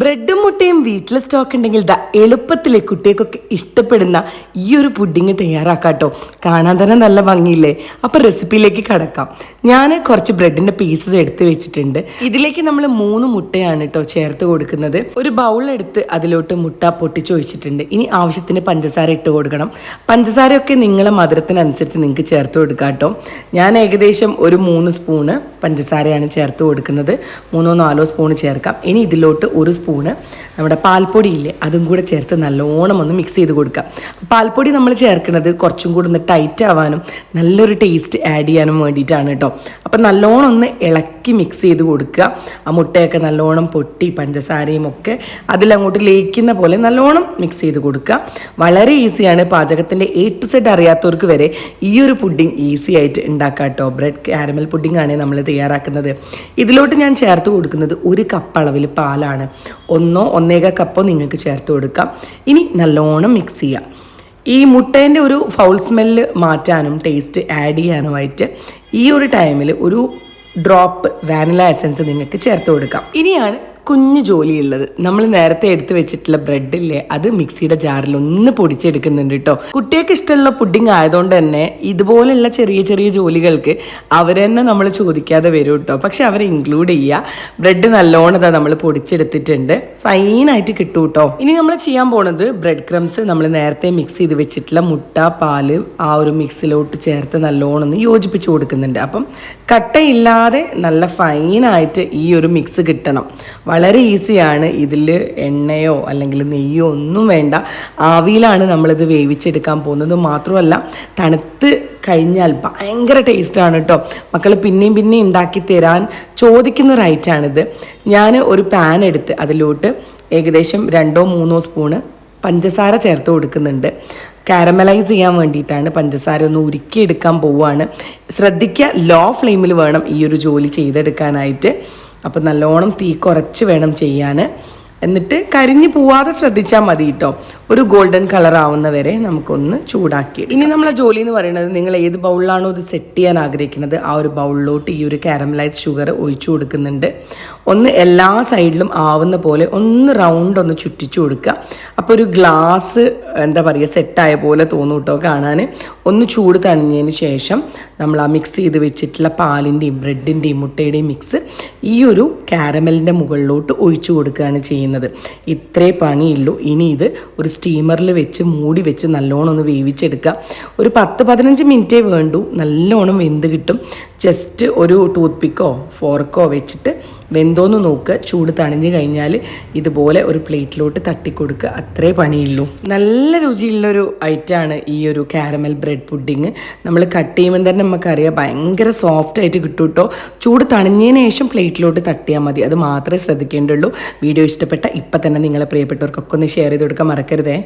ബ്രെഡും മുട്ടയും വീട്ടിൽ സ്റ്റോക്ക് ഉണ്ടെങ്കിൽ ദാ എളുപ്പത്തിൽ കുട്ടികൾക്കൊക്കെ ഇഷ്ടപ്പെടുന്ന ഈ ഒരു പുഡിങ് തയ്യാറാക്കാട്ടോ. കാണാൻ തന്നെ നല്ല ഭംഗിയില്ലേ? അപ്പോൾ റെസിപ്പിയിലേക്ക് കടക്കാം. ഞാൻ കുറച്ച് ബ്രെഡിന്റെ പീസസ് എടുത്ത് വെച്ചിട്ടുണ്ട്. ഇതിലേക്ക് നമ്മൾ മൂന്ന് മുട്ടയാണ് കേട്ടോ ചേർത്ത് കൊടുക്കുന്നത്. ഒരു ബൗൾ എടുത്ത് അതിലോട്ട് മുട്ട പൊട്ടിച്ച് ഒഴിച്ചിട്ടുണ്ട്. ഇനി ആവശ്യത്തിന് പഞ്ചസാര ഇട്ട് കൊടുക്കണം. പഞ്ചസാരയൊക്കെ നിങ്ങളെ മധുരത്തിനനുസരിച്ച് നിങ്ങൾക്ക് ചേർത്ത് കൊടുക്കാം കേട്ടോ ഞാൻ ഏകദേശം ഒരു മൂന്ന് സ്പൂണ് പഞ്ചസാരയാണ് ചേർത്ത് കൊടുക്കുന്നത്. മൂന്നോ നാലോ സ്പൂൺ ചേർക്കാം. ഇനി ഇതിലോട്ട് ഒരു സ്പൂണ് നമ്മുടെ പാൽപ്പൊടിയില്ലേ അതും കൂടെ ചേർത്ത് നല്ലോണം ഒന്ന് മിക്സ് ചെയ്ത് കൊടുക്കാം പാൽപ്പൊടി നമ്മൾ ചേർക്കുന്നത് കുറച്ചും കൂടെ ഒന്ന് ടൈറ്റ് ആവാനും നല്ലൊരു ടേസ്റ്റ് ആഡ് ചെയ്യാനും വേണ്ടിയിട്ടാണ് കേട്ടോ അപ്പം നല്ലോണം ഒന്ന് ഇളക്കി മിക്സ് ചെയ്ത് കൊടുക്കുക. ആ മുട്ടയൊക്കെ നല്ലോണം പൊട്ടി പഞ്ചസാരയും ഒക്കെ അതിലങ്ങോട്ട് ലയിക്കുന്ന പോലെ നല്ലോണം മിക്സ് ചെയ്ത് കൊടുക്കുക. വളരെ ഈസിയാണ് പാചകത്തിന്റെ എ ടു സെഡ് അറിയാത്തവർക്ക് വരെ ഈ ഒരു പുഡിംഗ് ഈസി ആയിട്ട് ഉണ്ടാക്കാം കേട്ടോ ബ്രെഡ് കാരമൽ പുഡിംഗ് ആണ് നമ്മൾ തയ്യാറാക്കുന്നത്. ഇതിലോട്ട് ഞാൻ ചേർത്ത് കൊടുക്കുന്നത് ഒരു കപ്പ് അളവിൽ പാലാണ്. ഒന്നോ ഒന്നേക കപ്പോ നിങ്ങൾക്ക് ചേർത്ത് കൊടുക്കാം. ഇനി നല്ലോണം മിക്സ് ചെയ്യാം. ഈ മുട്ടേന്റെ ഒരു ഫൗൾ സ്മെല്ല് മാറ്റാനും ടേസ്റ്റ് ആഡ് ചെയ്യാനുമായിട്ട് ഈ ഒരു ടൈമിൽ ഒരു ഡ്രോപ്പ് വാനില എസൻസ് നിങ്ങൾക്ക് ചേർത്ത് കൊടുക്കാം. ഇനിയാണ് കുഞ്ഞു ജോലിയുള്ളത്. നമ്മൾ നേരത്തെ എടുത്തു വെച്ചിട്ടുള്ള ബ്രെഡ് ഇല്ലേ അത് മിക്സിയുടെ ജാറിൽ ഒന്ന് പൊടിച്ചെടുക്കുന്നുണ്ട് കേട്ടോ കുട്ടികൾക്ക് ഇഷ്ടമുള്ള പുഡിംഗ് ആയതുകൊണ്ട് തന്നെ ഇതുപോലെയുള്ള ചെറിയ ചെറിയ ജോലികൾക്ക് അവരെന്നെ നമ്മൾ ചോദിക്കാതെ വരും കേട്ടോ പക്ഷെ അവരെ ഇൻക്ലൂഡ് ചെയ്യുക ബ്രെഡ് നല്ലോണം നമ്മൾ പൊടിച്ചെടുത്തിട്ടുണ്ട്. ഫൈനായിട്ട് കിട്ടും കേട്ടോ ഇനി നമ്മൾ ചെയ്യാൻ പോണത് ബ്രെഡ് ക്രംസ് നമ്മൾ നേരത്തെ മിക്സ് ചെയ്ത് വെച്ചിട്ടുള്ള മുട്ട പാൽ ആ ഒരു മിക്സിലോട്ട് ചേർത്ത് നല്ലോണം യോജിപ്പിച്ച് കൊടുക്കുന്നുണ്ട്. അപ്പം കട്ടയില്ലാതെ നല്ല ഫൈനായിട്ട് ഈ ഒരു മിക്സ് കിട്ടണം. വളരെ ഈസിയാണ് ഇതിൽ എണ്ണയോ അല്ലെങ്കിൽ നെയ്യോ ഒന്നും വേണ്ട. ആവിയിലാണ് നമ്മളിത് വേവിച്ചെടുക്കാൻ പോകുന്നത്. മാത്രമല്ല തണുത്ത് കഴിഞ്ഞാൽ ഭയങ്കര ടേസ്റ്റാണ് കേട്ടോ മക്കൾ പിന്നെയും പിന്നെയും ഉണ്ടാക്കി തരാൻ ചോദിക്കുന്ന ഒരു ഐറ്റാണിത് ഞാൻ ഒരു പാൻ എടുത്ത് അതിലോട്ട് ഏകദേശം രണ്ടോ മൂന്നോ സ്പൂണ് പഞ്ചസാര ചേർത്ത് കൊടുക്കുന്നുണ്ട്. കാരമലൈസ് ചെയ്യാൻ വേണ്ടിയിട്ടാണ് പഞ്ചസാര ഒന്ന് ഉരുക്കിയെടുക്കാൻ പോവുകയാണ്. ശ്രദ്ധിക്കുക ലോ ഫ്ലെയിമിൽ വേണം ഈ ഒരു ജോലി ചെയ്തെടുക്കാനായിട്ട്. അപ്പോൾ നല്ലോണം തീ കുറച്ച് വേണം ചെയ്യാൻ എന്നിട്ട് കരിഞ്ഞു പോവാതെ ശ്രദ്ധിച്ചാൽ മതി കേട്ടോ ഒരു ഗോൾഡൻ കളർ ആവുന്ന വരെ നമുക്കൊന്ന് ചൂടാക്കി ഇനി നമ്മളെ ജോലി എന്ന് പറയുന്നത് നിങ്ങൾ ഏത് ബൗളിലാണോ ഇത് സെറ്റ് ചെയ്യാൻ ആഗ്രഹിക്കുന്നത് ആ ഒരു ബൗളിലോട്ട് ഈ ഒരു കാരമലൈസ് ഷുഗർ ഒഴിച്ചു കൊടുക്കുന്നുണ്ട്. ഒന്ന് എല്ലാ സൈഡിലും ആവുന്ന പോലെ ഒന്ന് റൗണ്ട് ഒന്ന് ചുറ്റിച്ചു കൊടുക്കുക. അപ്പോൾ ഒരു ഗ്ലാസ് എന്താ പറയുക സെറ്റായ പോലെ തോന്നും കേട്ടോ കാണാൻ. ഒന്ന് ചൂട് തണിഞ്ഞതിന് ശേഷം നമ്മൾ ആ മിക്സ് ചെയ്ത് വെച്ചിട്ടുള്ള പാലിന്റെയും ബ്രെഡിന്റെയും മുട്ടയുടെയും മിക്സ് ഈ ഒരു കാരമലിന്റെ മുകളിലോട്ട് ഒഴിച്ചു കൊടുക്കുകയാണ് ചെയ്യുന്നത്. ഇത്രേ പണിയുള്ളൂ. ഇനി ഇത് ഒരു സ്റ്റീമറിൽ വെച്ച് മൂടി വെച്ച് നല്ലോണം ഒന്ന് വേവിച്ചെടുക്കുക ഒരു പത്ത് പതിനഞ്ച് മിനിറ്റേ വേണ്ടു. നല്ലോണം വെന്ത് കിട്ടും. ജസ്റ്റ് ഒരു ടൂത്ത് പിക്കോ ഫോർക്കോ വെച്ചിട്ട് വെന്തോന്ന് നോക്കുക. ചൂട് തണിഞ്ഞ് കഴിഞ്ഞാൽ ഇതുപോലെ ഒരു പ്ലേറ്റിലോട്ട് തട്ടിക്കൊടുക്കുക. അത്രേ പണിയുള്ളൂ. നല്ല രുചിയുള്ളൊരു ഐറ്റമാണ് ഈ ഒരു കാരമൽ ബ്രെഡ് പുഡിങ് നമ്മൾ കട്ട് ചെയ്യുമ്പോൾ തന്നെ നമുക്കറിയാം ഭയങ്കര സോഫ്റ്റ് ആയിട്ട് കിട്ടും കേട്ടോ. ചൂട് തണിഞ്ഞതിന് ശേഷം പ്ലേറ്റിലോട്ട് തട്ടിയാൽ മതി. അത് മാത്രമേ ശ്രദ്ധിക്കേണ്ടുള്ളൂ. വീഡിയോ ഇഷ്ടപ്പെട്ട ഇപ്പം തന്നെ നിങ്ങളെ പ്രിയപ്പെട്ടവർക്കൊക്കെ ഒന്ന് ഷെയർ ചെയ്ത് കൊടുക്കാൻ മറക്കരുതേ.